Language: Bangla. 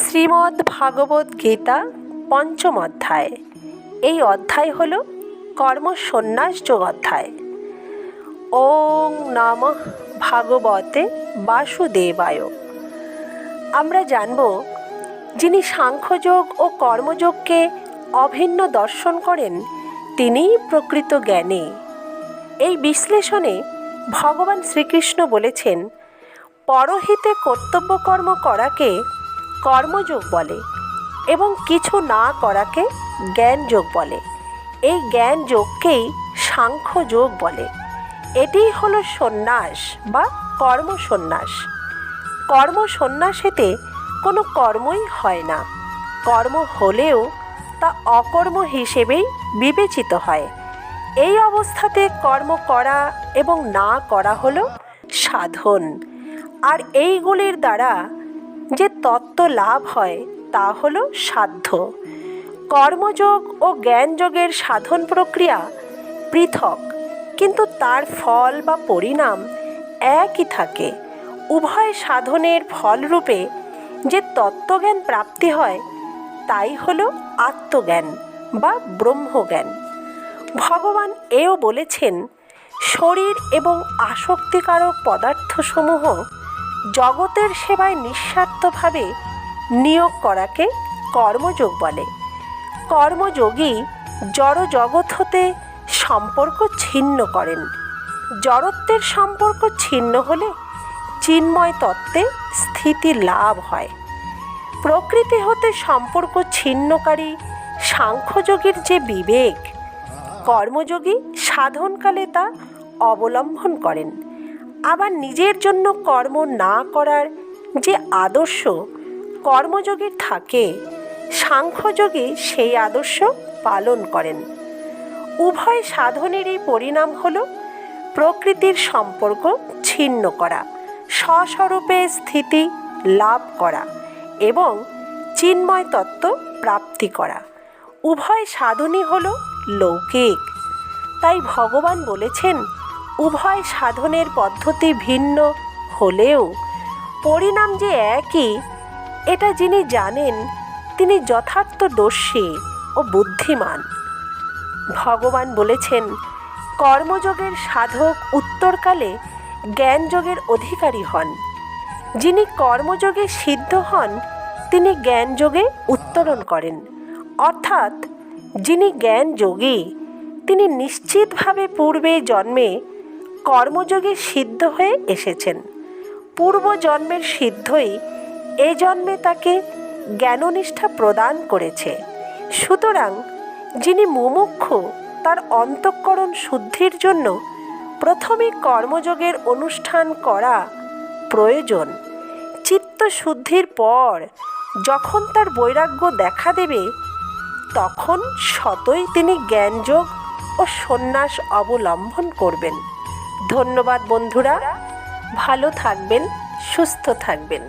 শ্রীমদ্ ভাগবত গীতা পঞ্চম অধ্যায়। এই অধ্যায় হল কর্মসন্ন্যাস যোগ অধ্যায়। ওং নমঃ ভাগবতে বাসুদেবায়। আমরা জানব যিনি সাংখ্যযোগ ও কর্মযোগকে অভিন্ন দর্শন করেন, তিনিই প্রকৃত জ্ঞানী। এই বিশ্লেষণে ভগবান শ্রীকৃষ্ণ বলেছেন, পরহিতে কর্তব্যকর্ম করাকে কর্মযোগ বলে এবং কিছু না করাকে জ্ঞানযোগ বলে। এই জ্ঞানযোগকেই সাংখ্যযোগ বলে। এটিই হলো সন্ন্যাস বা কর্মসন্ন্যাস। কর্মসন্ন্যাসেতে কোনো কর্মই হয় না। কর্ম হলেও তা অকর্ম হিসেবেই বিবেচিত হয়। এই অবস্থাতে কর্ম করা এবং না করা হলো সাধন। আর এইগুলির দ্বারা যে তত্ত্ব লাভ হয় তা হলো সাধ্য। কর্মযোগ ও জ্ঞানযোগের সাধন প্রক্রিয়া পৃথক, কিন্তু তার ফল বা পরিণাম একই থাকে। উভয় সাধনের ফলরূপে যে তত্ত্বজ্ঞান প্রাপ্তি হয়, তাই হল আত্মজ্ঞান বা ব্রহ্মজ্ঞান। ভগবান এও বলেছেন, শরীর এবং আসক্তিকারক পদার্থসমূহ জগতের সেবায় নিঃস্বার্থভাবে নিয়োগ করাকে কর্মযোগ বলে। কর্মযোগী জড় জগৎ হতে সম্পর্ক ছিন্ন করেন। জড়ত্বের সম্পর্ক ছিন্ন হলে চিন্ময় তত্ত্বে স্থিতি লাভ হয়। প্রকৃতি হতে সম্পর্ক ছিন্নকারী সাংখ্যযোগীর যে বিবেক, কর্মযোগী সাধনকালে তা অবলম্বন করেন। আবার নিজের জন্য কর্ম না করার যে আদর্শ কর্মযোগীর থাকে, সাংখ্যযোগী সেই আদর্শ পালন করেন। উভয় সাধনেরই পরিণাম হল প্রকৃতির সম্পর্ক ছিন্ন করা, স্বস্বরূপে স্থিতি লাভ করা এবং চিন্ময় তত্ত্ব প্রাপ্তি করা। উভয় সাধনই হল লৌকিক। তাই ভগবান বলেছেন উভয় সাধনের পদ্ধতি ভিন্ন হলেও পরিণাম যে একই, এটা যিনি জানেন, তিনি যথার্থ দর্শী ও বুদ্ধিমান। ভগবান বলেছেন, কর্মযোগের সাধক উত্তরকালে জ্ঞানযোগের অধিকারী হন। যিনি কর্মযোগে সিদ্ধ হন, তিনি জ্ঞানযোগে উত্তরণ করেন। অর্থাৎ যিনি জ্ঞানযোগী, তিনি নিশ্চিতভাবে পূর্বে জন্মে কর্মযোগে সিদ্ধ হয়ে এসেছেন। পূর্ব জন্মের সিদ্ধই এ জন্মে তাকে জ্ঞাননিষ্ঠা প্রদান করেছে। সুতরাং যিনি মুমুক্ষু, তার অন্তঃকরণ শুদ্ধির জন্য প্রথমে কর্মযোগের অনুষ্ঠান করা প্রয়োজন। চিত্ত শুদ্ধির পর যখন তার বৈরাগ্য দেখা দেবে, তখন শতই তিনি জ্ঞানযোগ ও সন্ন্যাস অবলম্বন করবেন। ধন্যবাদ বন্ধুরা। ভালো থাকবেন সুস্থ থাকবেন।